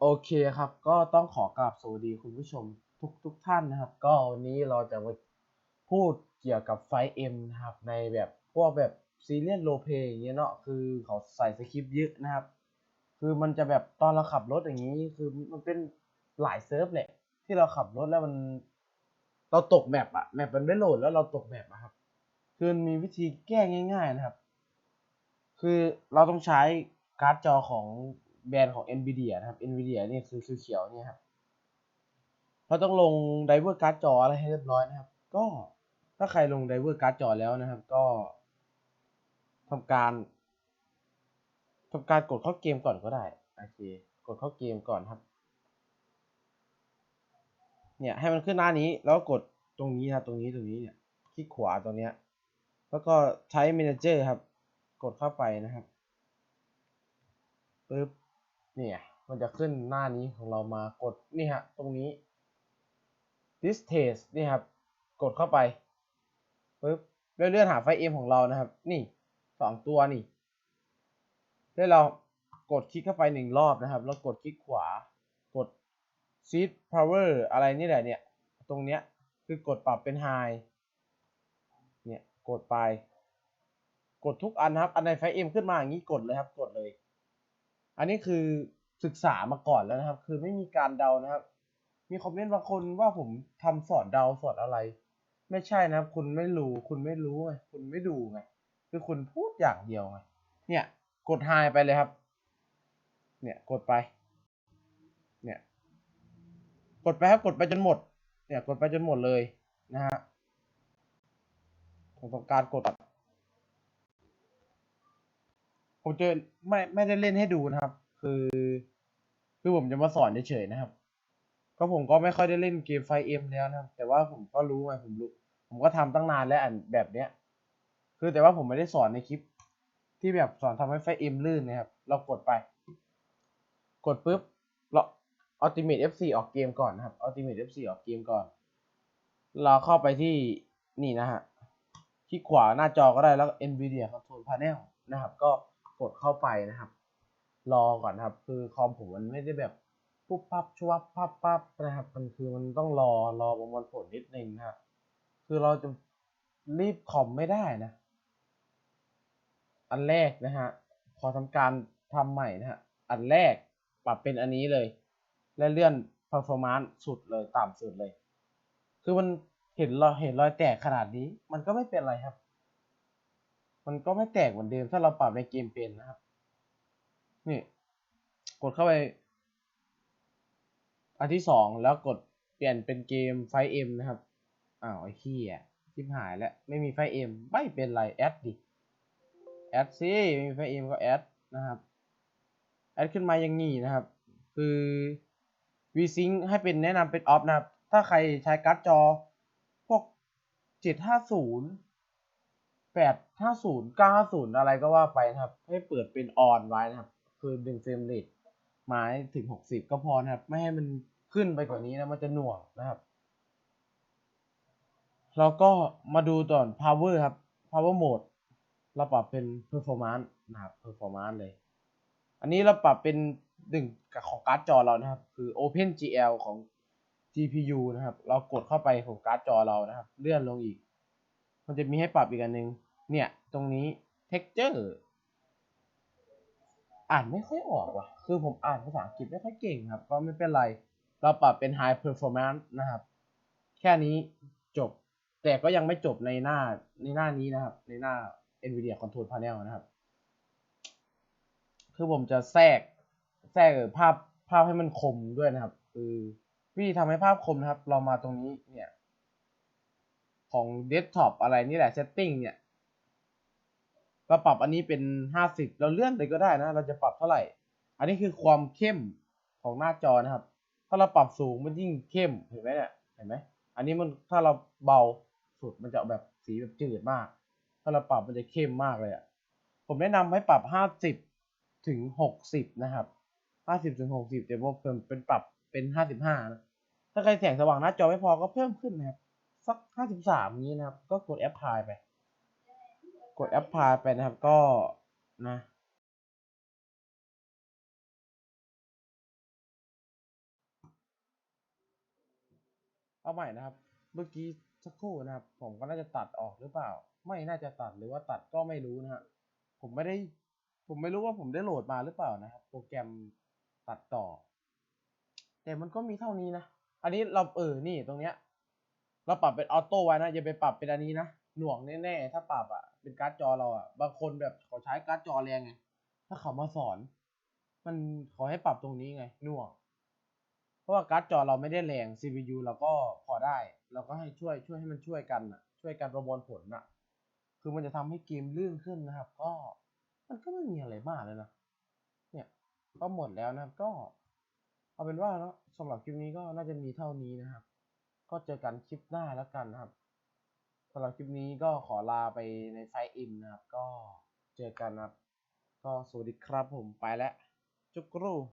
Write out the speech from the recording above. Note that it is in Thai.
โอเคครับ ก็ต้องขอกราบสวัสดีคุณผู้ชมทุกทุกท่านนะครับ ก็วันนี้เราจะมาพูดเกี่ยวกับไฟเอ็มนะครับในแบบพวกแบบซีเรียสโรเพอย่างเงี้ยเนาะคือเขาใส่สคริปต์เยอะนะครับ คือมันจะแบบตอนเราขับรถอย่างนี้คือมันเป็นหลายเซิร์ฟแหละที่เราขับรถแล้วมัน เราตกแมปอะแมปมันไม่โหลดแล้วเราตกแมปอะครับ คือมีวิธีแก้ง่าย ๆนะครับ คือเราต้องใช้การ์ดจอของ แบรนด์ของ NVIDIA นะครับ NVIDIA นี่คือคือเขียวเนี่ยครับเราต้องลงไดเวอร์การ์ดจออะไรให้เรียบร้อยนะครับ ก็ถ้าใครลงไดเวอร์การ์ดจอแล้วนะครับ ก็ทำการทำการกดเข้าเกมก่อนก็ได้โอเคกดเข้าเกมก่อนครับ เนี่ยให้มันขึ้นหน้านี้แล้วก็กดตรงนี้นะตรงนี้ตรงนี้เนี่ยคลิกขวาตรงเนี้ยแล้วก็ใช้ Manager ครับ กดเข้าไปนะครับปึ๊บ เนี่ยมันจะขึ้นหน้านี้ของเรามากดนี่ฮะตรงนี้ this test นี่ครับ กดเข้าไปปึ๊บเลื่อนๆหาไฟล์ M ของเรานะครับ นี่สองตัวนี่แล้วเรากดคลิกเข้าไปหนึ่งรอบนะครับ แล้วกดคลิกขวากด seed power อะไรนี่แหละเนี่ย ตรงเนี้ยคือกดปรับเป็น high เนี่ย กดไป กดทุกอันนะครับ อันในไฟล์ M ขึ้นมาอย่างนี้กดเลยครับ กดเลย อันนี้คือศึกษามาก่อนแล้วนะครับ คือไม่มีการเดานะครับ มีคอมเมนต์บางคนว่าผมทำสอนเดาสอนอะไร ไม่ใช่นะครับ คุณไม่รู้ คุณไม่รู้ไง คุณไม่ดูไง คือคุณพูดอย่างเดียวไง เนี่ย กดไฮไปเลยครับ เนี่ย กดไป เนี่ย กดไปครับ กดไปจนหมด เนี่ย กดไปจนหมดเลยนะฮะผมต้องการกด ผมจะไม่ไม่ได้เล่นให้ดูนะครับ คือคือผมจะมาสอนเฉยๆนะครับ ก็ผมก็ไม่ค่อยได้เล่นเกมไฟเอ็มแล้วนะครับ แต่ว่าผมก็รู้ไงผมรู้ ผมก็ทำตั้งนานแล้วอันแบบเนี้ย คือแต่ว่าผมไม่ได้สอนในคลิป ที่แบบสอนทำให้ไฟเอ็มลื่นนะครับ เรากดไป กดปุ๊บเรา Ultimate FC ออกเกมก่อนนะครับ Ultimate FC ออกเกมก่อน เราเข้าไปที่นี่นะฮะคลิกขวาหน้าจอก็ได้แล้วก็ NVIDIA Control Panel นะครับ ก็ กดเข้าไปนะครับ รอก่อนครับ คือคอมผมมันไม่ได้แบบปุ๊บปั๊บชวับปั๊บปั๊บนะครับ มันคือมันต้องรอรอประมวลผลนิดนึงนะครับคือเราจะรีบคอมไม่ได้นะ อันแรกนะฮะพอทำการทำใหม่นะฮะอันแรกปรับเป็นอันนี้เลย และเลื่อน performance สุดเลยต่ำสุดเลย คือมันเห็นรอยเห็นรอยแตกขนาดนี้ มันก็ไม่เป็นไรครับ มันก็ไม่แตกเหมือนเดิมถ้าเราปรับในเกมเป็นนะครับ นี่ กดเข้าไป อันที่สองแล้วกดเปลี่ยนเป็นเกมไฟเอ็มนะครับ อ้าวไอ้ขี้อะชิบหายแล้ว ไม่มีไฟเอ็มไม่เป็นไร แอดดิ แอดซิไม่มีไฟเอ็มก็แอดนะครับ แอดขึ้นมาอย่างนี้นะครับ คือ VSync ให้เป็นแนะนำเป็นออฟนะครับ ถ้าใครใช้การ์ดจอพวก750 850 950อะไรก็ว่าไปนะครับ ให้เปิดเป็นออนไว้นะครับ คือดึงเฟรมเรทมาให้ถึง60ก็พอนะครับ ไม่ให้มันขึ้นไปกว่านี้นะ มันจะหน่วงนะครับเราก็มาดูตอน power ครับ power mode เราปรับเป็น performance นะครับ performance เลย อันนี้เราปรับเป็นหนึ่งของการ์ดจอเรานะครับ คือ OpenGL ของ GPU นะครับ เรากดเข้าไปของการ์ดจอเรานะครับ เลื่อนลงอีก มันจะมีให้ปรับอีกอันหนึ่ง เนี่ย ตรงนี้ texture อ่านไม่ค่อยออกว่ะ คือผมอ่านภาษาอังกฤษไม่ค่อยเก่งครับ ก็ไม่เป็นไร เราปรับเป็น high performance นะครับ แค่นี้จบ แต่ก็ยังไม่จบในหน้า ในหน้านี้นะครับ ในหน้า NVIDIA Control Panel นะครับ คือผมจะแทรก แทรกภาพ ภาพให้มันคมด้วยนะครับคือวิธีทำให้ภาพคมนะครับ เรามาตรงนี้เนี่ย ของเดสก์ท็อปอะไรนี่แหละ setting เนี่ย เราปรับอันนี้เป็นห้าสิบเราเลื่อนไปก็ได้นะ เราจะปรับเท่าไหร่ อันนี้คือความเข้มของหน้าจอนะครับ ถ้าเราปรับสูงมันยิ่งเข้มเห็นไหมเนี่ยเห็นไหมอันนี้มันถ้าเราเบาสุดมันจะแบบสีแบบจืดมาก ถ้าเราปรับมันจะเข้มมากเลยอะผมแนะนำให้ปรับห้าสิบถึงหกสิบนะครับห้าสิบถึงหกสิบแต่ว่าเพิ่มเป็นปรับเป็นห้าสิบห้านะ ถ้าใครแสงสว่างหน้าจอไม่พอก็เพิ่มขึ้นนะครับ สักห้าสิบสามนี้นะครับ ก็กดแอปพลายไป กดแอปพลายไปนะครับก็นะเอาใหม่นะครับ เมื่อกี้สักครู่นะครับ ผมก็น่าจะตัดออกหรือเปล่า ไม่น่าจะตัดหรือว่าตัดก็ไม่รู้นะฮะผมไม่ได้ ผมไม่รู้ว่าผมได้โหลดมาหรือเปล่านะครับ โปรแกรมตัดต่อ แต่มันก็มีเท่านี้นะ อันนี้เราเออนี่ตรงเนี้ย เราปรับเป็นออโต้ไว้นะอย่าไปปรับเป็นอันนี้นะหน่วงแน่ๆถ้าปรับอะ เป็นการ์ดจอเราอะ บางคนแบบเขาใช้การ์ดจอแรงไง ถ้าเขามาสอน มันขอให้ปรับตรงนี้ไงหน่วงเพราะว่าการ์ดจอเราไม่ได้แรง CPU เราก็พอได้ เราก็ให้ช่วยช่วยให้มันช่วยกันอะ ช่วยกันประมวลผลอะ คือมันจะทำให้เกมลื่นขึ้นนะครับ ก็มันก็ไม่มีอะไรมากเลยนะ เนี่ยก็หมดแล้วนะครับ ก็ เอาเป็นว่าเนาะสำหรับคลิปนี้ก็น่าจะมีเท่านี้นะครับ ก็เจอกันคลิปหน้าแล้วกันนะครับ สำหรับคลิปนี้ก็ขอลาไปในไซต์อิมนะครับ ก็เจอกันนะครับ ก็สวัสดีครับผมไปแล้วจุกรู